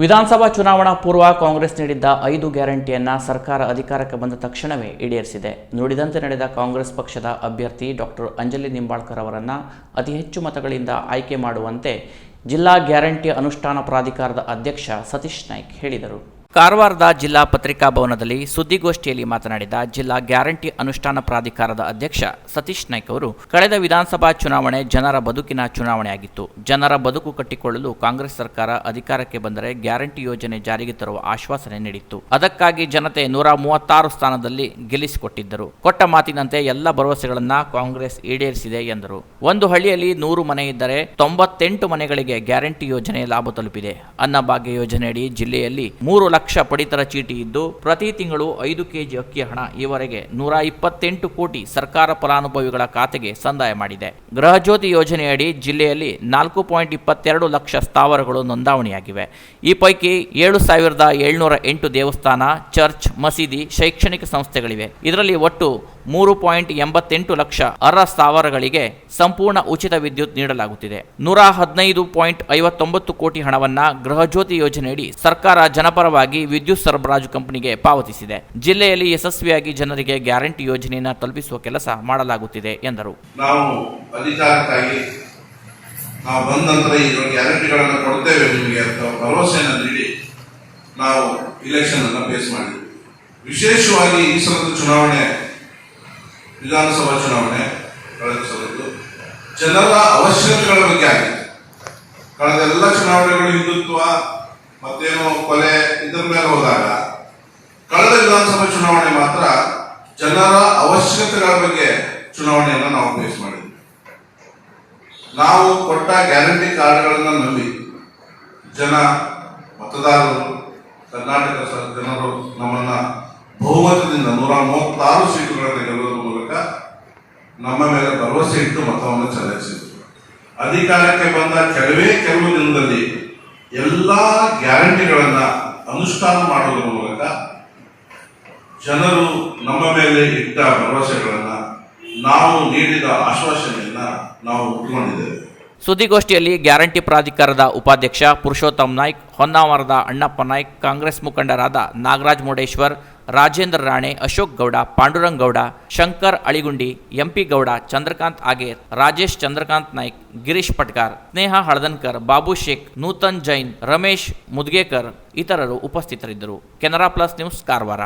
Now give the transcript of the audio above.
ವಿಧಾನಸಭಾ ಚುನಾವಣಾ ಪೂರ್ವ ಕಾಂಗ್ರೆಸ್ ನೀಡಿದ್ದ ಐದು ಗ್ಯಾರಂಟಿಯನ್ನ ಸರ್ಕಾರ ಅಧಿಕಾರಕ್ಕೆ ಬಂದ ತಕ್ಷಣವೇ ಈಡೇರಿಸಿದೆ. ನುಡಿದಂತೆ ನಡೆದ ಕಾಂಗ್ರೆಸ್ ಪಕ್ಷದ ಅಭ್ಯರ್ಥಿ ಡಾಕ್ಟರ್ ಅಂಜಲಿ ನಿಂಬಾಳ್ಕರ್ ಅವರನ್ನು ಅತಿ ಹೆಚ್ಚು ಮತಗಳಿಂದ ಆಯ್ಕೆ ಮಾಡುವಂತೆ ಜಿಲ್ಲಾ ಗ್ಯಾರಂಟಿ ಅನುಷ್ಠಾನ ಪ್ರಾಧಿಕಾರದ ಅಧ್ಯಕ್ಷ ಸತೀಶ್ ನಾಯ್ಕ್ ಹೇಳಿದರು. ಕಾರವಾರದ ಜಿಲ್ಲಾ ಪತ್ರಿಕಾ ಭವನದಲ್ಲಿ ಸುದ್ದಿಗೋಷ್ಠಿಯಲ್ಲಿ ಮಾತನಾಡಿದ ಜಿಲ್ಲಾ ಗ್ಯಾರಂಟಿ ಅನುಷ್ಠಾನ ಪ್ರಾಧಿಕಾರದ ಅಧ್ಯಕ್ಷ ಸತೀಶ್ ನಾಯ್ಕ್ ಅವರು, ಕಳೆದ ವಿಧಾನಸಭಾ ಚುನಾವಣೆ ಜನರ ಬದುಕಿನ ಚುನಾವಣೆಯಾಗಿತ್ತು. ಜನರ ಬದುಕು ಕಟ್ಟಿಕೊಳ್ಳಲು ಕಾಂಗ್ರೆಸ್ ಸರ್ಕಾರ ಅಧಿಕಾರಕ್ಕೆ ಬಂದರೆ ಗ್ಯಾರಂಟಿ ಯೋಜನೆ ಜಾರಿಗೆ ತರುವ ಆಶ್ವಾಸನೆ ನೀಡಿತ್ತು. ಅದಕ್ಕಾಗಿ ಜನತೆ ನೂರ ಮೂವತ್ತಾರು ಸ್ಥಾನದಲ್ಲಿ ಗೆಲ್ಲಿಸಿಕೊಟ್ಟಿದ್ದರು. ಕೊಟ್ಟ ಮಾತಿನಂತೆ ಎಲ್ಲ ಭರವಸೆಗಳನ್ನ ಕಾಂಗ್ರೆಸ್ ಈಡೇರಿಸಿದೆ ಎಂದರು. ಒಂದು ಹಳ್ಳಿಯಲ್ಲಿ ನೂರು ಮನೆ ಇದ್ದರೆ ತೊಂಬತ್ತೆಂಟು ಮನೆಗಳಿಗೆ ಗ್ಯಾರಂಟಿ ಯೋಜನೆ ಲಾಭ ತಲುಪಿದೆ. ಅನ್ನಭಾಗ್ಯ ಯೋಜನೆಯಡಿ ಜಿಲ್ಲೆಯಲ್ಲಿ ಮೂರು ಲಕ್ಷ ಪಡಿತರ ಚೀಟಿ ಇದ್ದು ಪ್ರತಿ ತಿಂಗಳು ಐದು ಕೆಜಿ ಅಕ್ಕಿ ಹಣ ಈವರೆಗೆ ನೂರ ಇಪ್ಪತ್ತೆಂಟು ಕೋಟಿ ಸರ್ಕಾರ ಫಲಾನುಭವಿಗಳ ಖಾತೆಗೆ ಸಂದಾಯ ಮಾಡಿದೆ. ಗೃಹಜ್ಯೋತಿ ಯೋಜನೆಯಡಿ ಜಿಲ್ಲೆಯಲ್ಲಿ ನಾಲ್ಕು ಪಾಯಿಂಟ್ ಇಪ್ಪತ್ತೆರಡು ಲಕ್ಷ ಸ್ಥಾವರಗಳು ನೋಂದಾವಣಿಯಾಗಿವೆ. ಈ ಪೈಕಿ ಏಳು ಸಾವಿರದ ಏಳ್ನೂರ ಎಂಟು ದೇವಸ್ಥಾನ, ಚರ್ಚ್, ಮಸೀದಿ, ಶೈಕ್ಷಣಿಕ ಸಂಸ್ಥೆಗಳಿವೆ. ಇದರಲ್ಲಿ ಒಟ್ಟು ಮೂರು ಪಾಯಿಂಟ್ ಎಂಬತ್ತೆಂಟು ಲಕ್ಷ ಅರ್ಹ ಸ್ಥಾವರಗಳಿಗೆ ಸಂಪೂರ್ಣ ಉಚಿತ ವಿದ್ಯುತ್ ನೀಡಲಾಗುತ್ತಿದೆ. ನೂರ ಹದಿನೈದು ಪಾಯಿಂಟ್ ಐವತ್ತೊಂಬತ್ತು ಕೋಟಿ ಹಣವನ್ನ ಗೃಹಜ್ಯೋತಿ ಯೋಜನೆಯಡಿ ಸರ್ಕಾರ ಜನಪರವಾಗಿ ವಿದ್ಯುತ್ ಸರಬರಾಜು ಕಂಪನಿಗೆ ಪಾವತಿಸಿದೆ. ಜಿಲ್ಲೆಯಲ್ಲಿ ಯಶಸ್ವಿಯಾಗಿ ಜನರಿಗೆ ಗ್ಯಾರಂಟಿ ಯೋಜನೆಯನ್ನು ತಲುಪಿಸುವ ಕೆಲಸ ಮಾಡಲಾಗುತ್ತಿದೆ, ಎಂದರು. ನಾವು ನಾವು ಬಂದ ನಂತರ ಈ ಗ್ಯಾರಂಟಿಗಳನ್ನು ಕೊಡ್ತೇವೆ ನಿಮಗೆ ಅಂತ ನೀಡಿ ನಾವು ಇಲೆಕ್ಷನ್ ಅನ್ನು ಫೇಸ್ ಮಾಡಿದ್ವಿ. ವಿಶೇಷವಾಗಿ ಈ ಸಲದ ಚುನಾವಣೆ ವಿಧಾನಸಭಾ ಚುನಾವಣೆ ಕಳೆದ ಸಲದ್ದು ಜನರ ಅವಶ್ಯಕತೆಗಳ ಬಗ್ಗೆ ಆಗಿದೆ. ಕಳೆದ ಎಲ್ಲ ಚುನಾವಣೆಗಳು ಹಿಂದುತ್ವ ಮತ್ತೇನೋ ಕೊಲೆ ಇದರ ಮೇಲೆ ಹೋದಾಗ ಕಳೆದ ವಿಧಾನಸಭಾ ಚುನಾವಣೆ ಮಾತ್ರ ಜನರ ಅವಶ್ಯಕತೆಗಳ ಬಗ್ಗೆ ಚುನಾವಣೆಯನ್ನು ನಾವು ಫೇಸ್ ಮಾಡಿದ್ವಿ. ನಾವು ಕೊಟ್ಟ ಗ್ಯಾರಂಟಿ ಕಾರ್ಡ್ಗಳನ್ನು ನಂಬಿ ಜನ ಮತದಾರರು, ಕರ್ನಾಟಕ ಜನರು ನಮ್ಮನ್ನ ಬಹುಮತದಿಂದ ನೂರ ಮೂವತ್ತಾರು ಸೀಟು ನಮ್ಮ ಮೇಲೆ ಭರವಸೆ ಇಟ್ಟು ಮತವನ್ನು ಚಲಾಯಿಸಿದರು. ಅಧಿಕಾರಕ್ಕೆ ಬಂದ ಕೆಲವೇ ಕೆಲವು ದಿನದಲ್ಲಿ ಎಲ್ಲ ಗ್ಯಾರಂಟಿಗಳನ್ನು ಅನುಷ್ಠಾನ ಮಾಡುವುದರ ಮೂಲಕ ಜನರು ನಮ್ಮ ಮೇಲೆ ಇಟ್ಟ ಭರವಸೆಗಳನ್ನ ನಾವು ನೀಡಿದ ಆಶ್ವಾಸನೆಯನ್ನ ನಾವು ಉಟ್ಕೊಂಡಿದ್ದೇವೆ. ಸುದ್ದಿಗೋಷ್ಠಿಯಲ್ಲಿ ಗ್ಯಾರಂಟಿ ಪ್ರಾಧಿಕಾರದ ಉಪಾಧ್ಯಕ್ಷ ಪುರುಷೋತ್ತಮ್ ನಾಯ್ಕ್, ಹೊನ್ನಾವರದ ಅಣ್ಣಪ್ಪ ನಾಯ್ಕ್, ಕಾಂಗ್ರೆಸ್ ಮುಖಂಡರಾದ ನಾಗರಾಜ್ ಮುಡೇಶ್ವರ್ ರಾಜೇಂದ್ರ ರಾಣೆ, ಅಶೋಕ್ ಗೌಡ, ಪಾಂಡುರಂಗ ಗೌಡ, ಶಂಕರ್ ಅಳಿಗುಂಡಿ, ಎಂಪಿ ಗೌಡ, ಚಂದ್ರಕಾಂತ್ ಆಗೇರ್, ರಾಜೇಶ್ ಚಂದ್ರಕಾಂತ್ ನಾಯ್ಕ್, ಗಿರೀಶ್ ಪಟ್ಕಾರ್ ಸ್ನೇಹ ಹಳದನ್ಕರ್, ಬಾಬು ಶೇಖ್, ನೂತನ್ ಜೈನ್, ರಮೇಶ್ ಮುದ್ಗೇಕರ್ ಇತರರು ಉಪಸ್ಥಿತರಿದ್ದರು. Canara plus news, Karwar.